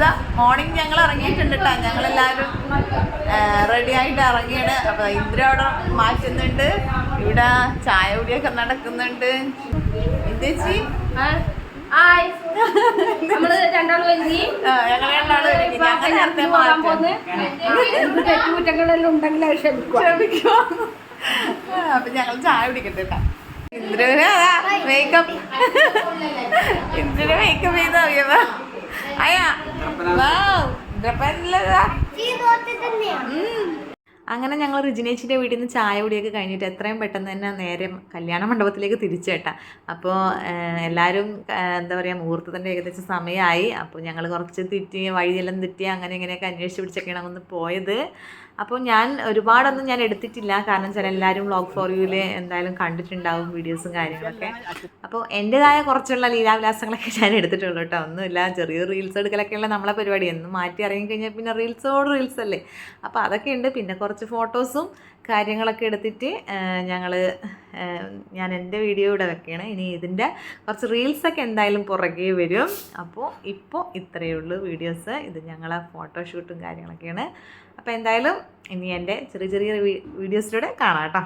ഇതാ മോർണിംഗ് ഞങ്ങൾ ഇറങ്ങിയിട്ടുണ്ട് കേട്ടോ ഞങ്ങളെല്ലാവരും റെഡി ആയിട്ട് ഇറങ്ങിയാണ്. അപ്പൊ ഇന്ദ്ര അവിടെ മാറ്റുന്നുണ്ട്. ഇവിടെ ചായ കുടിയൊക്കെ നടക്കുന്നുണ്ട്. എന്തേച്ചി? ഹായ് നമ്മൾ രണ്ടാളും ഒരുങ്ങി. തെറ്റുകുറ്റങ്ങളെല്ലാം ഉണ്ടെങ്കിൽ ക്ഷമിക്കുക. അപ്പൊ ഞങ്ങൾ ചായ കുടിക്കട്ടെ കേട്ടോ ഇന്ദ്രനെ മേക്കപ്പ് ഇന്ദ്രനെ മേക്കപ്പ് ചെയ്താ അങ്ങനെ ഞങ്ങൾ റിജിനേച്ചിന്റെ വീട്ടിൽ നിന്ന് ചായ കുടിയൊക്കെ കഴിഞ്ഞിട്ട് എത്രയും പെട്ടെന്ന് തന്നെ നേരെ കല്യാണ മണ്ഡപത്തിലേക്ക് തിരിച്ചേട്ടാ അപ്പോൾ എല്ലാവരും എന്താ പറയുക മുഹൂർത്തത്തിന്റെ ഏകദേശം സമയമായി അപ്പോൾ ഞങ്ങൾ കുറച്ച് തെറ്റി വഴിയെല്ലാം തെറ്റി അങ്ങനെ ഇങ്ങനെയൊക്കെ അന്വേഷിച്ച് പിടിച്ചൊക്കെയാണ് ഒന്ന് പോയത്. അപ്പോൾ ഞാൻ ഒരുപാടൊന്നും ഞാൻ എടുത്തിട്ടില്ല. കാരണം ചില എല്ലാവരും വ്ളോഗ് ഫോർ യുവിൽ എന്തായാലും കണ്ടിട്ടുണ്ടാവും വീഡിയോസും കാര്യങ്ങളൊക്കെ. അപ്പോൾ എന്റെതായ കുറച്ചുള്ള ലീലാവിലാസങ്ങളൊക്കെ ഞാൻ എടുത്തിട്ടുള്ളൂ കേട്ടോ ഒന്നുമില്ല. ചെറിയ റീൽസ് എടുക്കലൊക്കെയുള്ള നമ്മളെ പരിപാടി. എന്ന് മാറ്റി ഇറങ്ങിക്കഴിഞ്ഞാൽ പിന്നെ റീൽസോട് റീൽസ് അല്ലേ? അപ്പോൾ അതൊക്കെ ഉണ്ട്. പിന്നെ കുറച്ച് ഫോട്ടോസും കാര്യങ്ങളൊക്കെ എടുത്തിട്ട് ഞങ്ങൾ ഞാൻ എന്റെ വീഡിയോ ഇവിടെ വെക്കുകയാണ് ഇനി ഇതിന്റെ കുറച്ച് റീൽസൊക്കെ എന്തായാലും പുറകെ വരും. അപ്പോൾ ഇപ്പോൾ ഇത്രയേ ഉള്ളൂ വീഡിയോസ് ഇത് ഞങ്ങളെ ഫോട്ടോഷൂട്ടും കാര്യങ്ങളൊക്കെയാണ്. അപ്പോൾ എന്തായാലും ഇനി എന്റെ ചെറിയ ചെറിയ വീഡിയോസിലൂടെ കാണാം കേട്ടോ.